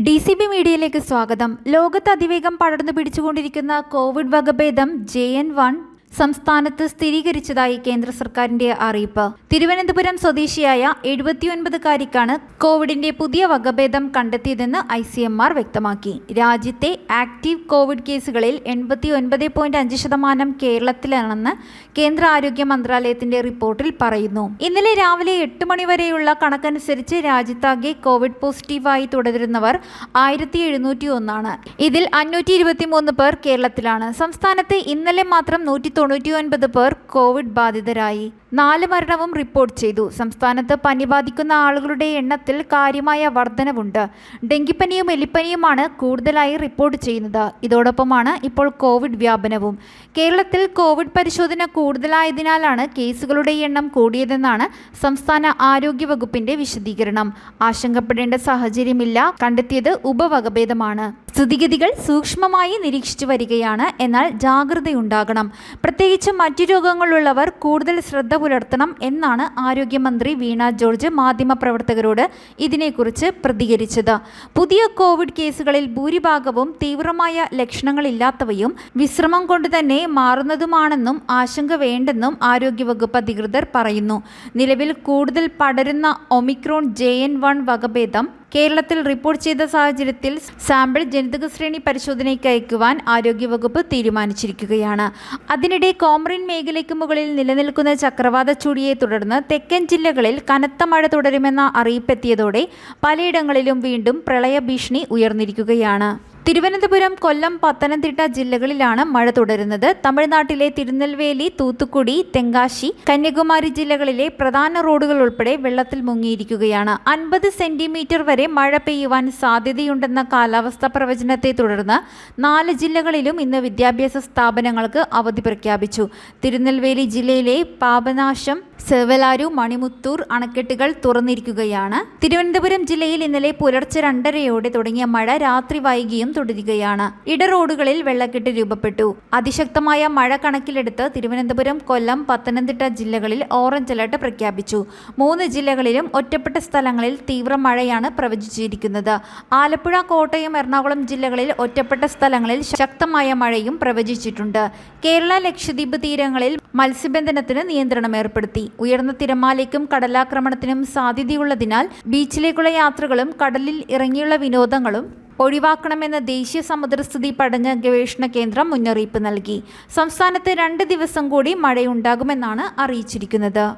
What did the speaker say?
D C B മീഡിയയിലേക്ക് സ്വാഗതം. ലോകത്ത് അതിവേഗം പടർന്നു പിടിച്ചുകൊണ്ടിരിക്കുന്ന കോവിഡ് വകഭേദം ജെ എൻ വൺ സംസ്ഥാനത്ത് സ്ഥിരീകരിച്ചതായി കേന്ദ്ര സർക്കാരിന്റെ അറിയിപ്പ്. തിരുവനന്തപുരം സ്വദേശിയായ എഴുപത്തിയൊൻപതുകാരിക്കാണ് കോവിഡിന്റെ പുതിയ വകഭേദം കണ്ടെത്തിയതെന്ന് ഐ സി എം ആർ വ്യക്തമാക്കി. രാജ്യത്തെ ആക്റ്റീവ് കോവിഡ് കേസുകളിൽ എൺപത്തി ഒൻപത് പോയിന്റ് അഞ്ച് ശതമാനം കേരളത്തിലാണെന്ന് കേന്ദ്ര ആരോഗ്യ മന്ത്രാലയത്തിന്റെ റിപ്പോർട്ടിൽ പറയുന്നു. ഇന്നലെ രാവിലെ എട്ട് മണിവരെയുള്ള കണക്കനുസരിച്ച് രാജ്യത്താകെ കോവിഡ് പോസിറ്റീവായി തുടരുന്നവർ ആയിരത്തി എഴുന്നൂറ്റി ഒന്നാണ് ഇതിൽ അഞ്ഞൂറ്റി ഇരുപത്തി മൂന്ന് പേർ കേരളത്തിലാണ്. സംസ്ഥാനത്ത് ഇന്നലെ മാത്രം നൂറ്റി തൊണ്ണൂറ്റി ഒൻപത് പേർ കോവിഡ് ബാധിതരായി. നാല് മരണവും റിപ്പോർട്ട് ചെയ്തു. സംസ്ഥാനത്ത് പനി ബാധിക്കുന്ന ആളുകളുടെ എണ്ണത്തിൽ കാര്യമായ വർധനവുണ്ട്. ഡെങ്കിപ്പനിയും എലിപ്പനിയുമാണ് കൂടുതലായി റിപ്പോർട്ട് ചെയ്യുന്നത്. ഇതോടൊപ്പമാണ് ഇപ്പോൾ കോവിഡ് വ്യാപനവും. കേരളത്തിൽ കോവിഡ് പരിശോധന കൂടുതലായതിനാലാണ് കേസുകളുടെ എണ്ണം കൂടിയതെന്നാണ് സംസ്ഥാന ആരോഗ്യ വകുപ്പിന്റെ വിശദീകരണം. ആശങ്കപ്പെടേണ്ട സാഹചര്യമില്ല. കണ്ടെത്തിയത് ഉപവകഭേദമാണ്. സ്ഥിതിഗതികൾ സൂക്ഷ്മമായി നിരീക്ഷിച്ചു വരികയാണ്. എന്നാൽ ജാഗ്രതയുണ്ടാകണം. പ്രത്യേകിച്ച് മറ്റു രോഗങ്ങളുള്ളവർ കൂടുതൽ ശ്രദ്ധ പുലർത്തണം എന്നാണ് ആരോഗ്യമന്ത്രി വീണ ജോർജ് മാധ്യമപ്രവർത്തകരോട് ഇതിനെക്കുറിച്ച് പ്രതികരിച്ചത്. പുതിയ കോവിഡ് കേസുകളിൽ ഭൂരിഭാഗവും തീവ്രമായ ലക്ഷണങ്ങളില്ലാത്തവയും വിശ്രമം കൊണ്ട് തന്നെ മാറുന്നതുമാണെന്നും ആശങ്ക വേണ്ടെന്നും ആരോഗ്യവകുപ്പ് അധികൃതർ പറയുന്നു. നിലവിൽ കൂടുതൽ പടരുന്ന ഒമിക്രോൺ ജെ എൻ വൺ വകഭേദം കേരളത്തിൽ റിപ്പോർട്ട് ചെയ്ത സാഹചര്യത്തിൽ സാമ്പിൾ ജനിതക ശ്രേണി പരിശോധനയ്ക്ക് അയക്കുവാൻ ആരോഗ്യവകുപ്പ് തീരുമാനിച്ചിരിക്കുകയാണ്. അതിനിടെ കോമറിൻ മേഖലയ്ക്ക് മുകളിൽ നിലനിൽക്കുന്ന ചക്രവാത ചൂടിയെ തുടർന്ന് തെക്കൻ ജില്ലകളിൽ കനത്ത മഴ തുടരുമെന്ന അറിയിപ്പെത്തിയതോടെ പലയിടങ്ങളിലും വീണ്ടും പ്രളയ ഭീഷണി ഉയർന്നിരിക്കുകയാണ്. തിരുവനന്തപുരം കൊല്ലം പത്തനംതിട്ട ജില്ലകളിലാണ് മഴ തുടരുന്നത്. തമിഴ്നാട്ടിലെ തിരുനെൽവേലി തൂത്തുക്കുടി തെങ്കാശി കന്യാകുമാരി ജില്ലകളിലെ പ്രധാന റോഡുകൾ ഉൾപ്പെടെ വെള്ളത്തിൽ മുങ്ങിയിരിക്കുകയാണ്. അൻപത് സെന്റിമീറ്റർ വരെ മഴ പെയ്യുവാൻ സാധ്യതയുണ്ടെന്ന കാലാവസ്ഥാ പ്രവചനത്തെ തുടർന്ന് നാല് ജില്ലകളിലും ഇന്ന് വിദ്യാഭ്യാസ സ്ഥാപനങ്ങൾക്ക് അവധി പ്രഖ്യാപിച്ചു. തിരുനെൽവേലി ജില്ലയിലെ പാപനാശം സെവലാരു മണിമുത്തൂർ അണക്കെട്ടുകൾ തുറന്നിരിക്കുകയാണ്. തിരുവനന്തപുരം ജില്ലയിൽ ഇന്നലെ പുലർച്ചെ രണ്ടരയോടെ തുടങ്ങിയ മഴ രാത്രി വൈകിയും തുടരുകയാണ്. ഇടറോഡുകളിൽ വെള്ളക്കെട്ട് രൂപപ്പെട്ടു. അതിശക്തമായ മഴ കണക്കിലെടുത്ത് തിരുവനന്തപുരം കൊല്ലം പത്തനംതിട്ട ജില്ലകളിൽ ഓറഞ്ച് അലർട്ട് പ്രഖ്യാപിച്ചു. മൂന്ന് ജില്ലകളിലും ഒറ്റപ്പെട്ട സ്ഥലങ്ങളിൽ തീവ്ര മഴയാണ് പ്രവചിച്ചിരിക്കുന്നത്. ആലപ്പുഴ കോട്ടയം എറണാകുളം ജില്ലകളിൽ ഒറ്റപ്പെട്ട സ്ഥലങ്ങളിൽ ശക്തമായ മഴയും പ്രവചിച്ചിട്ടുണ്ട്. കേരള ലക്ഷദ്വീപ് തീരങ്ങളിൽ മത്സ്യബന്ധനത്തിന് നിയന്ത്രണം ഏർപ്പെടുത്തി. ഉയർന്ന തിരമാലയ്ക്കും കടലാക്രമണത്തിനും സാധ്യതയുള്ളതിനാൽ ബീച്ചിലേക്കുള്ള യാത്രകളും കടലിൽ ഇറങ്ങിയുള്ള വിനോദങ്ങളും ഒഴിവാക്കണമെന്ന് ദേശീയ സമുദ്രസ്ഥിതി പഠന ഗവേഷണ കേന്ദ്രം മുന്നറിയിപ്പ് നൽകി. സംസ്ഥാനത്ത് രണ്ട് ദിവസം കൂടി മഴയുണ്ടാകുമെന്നാണ് അറിയിച്ചിരിക്കുന്നത്.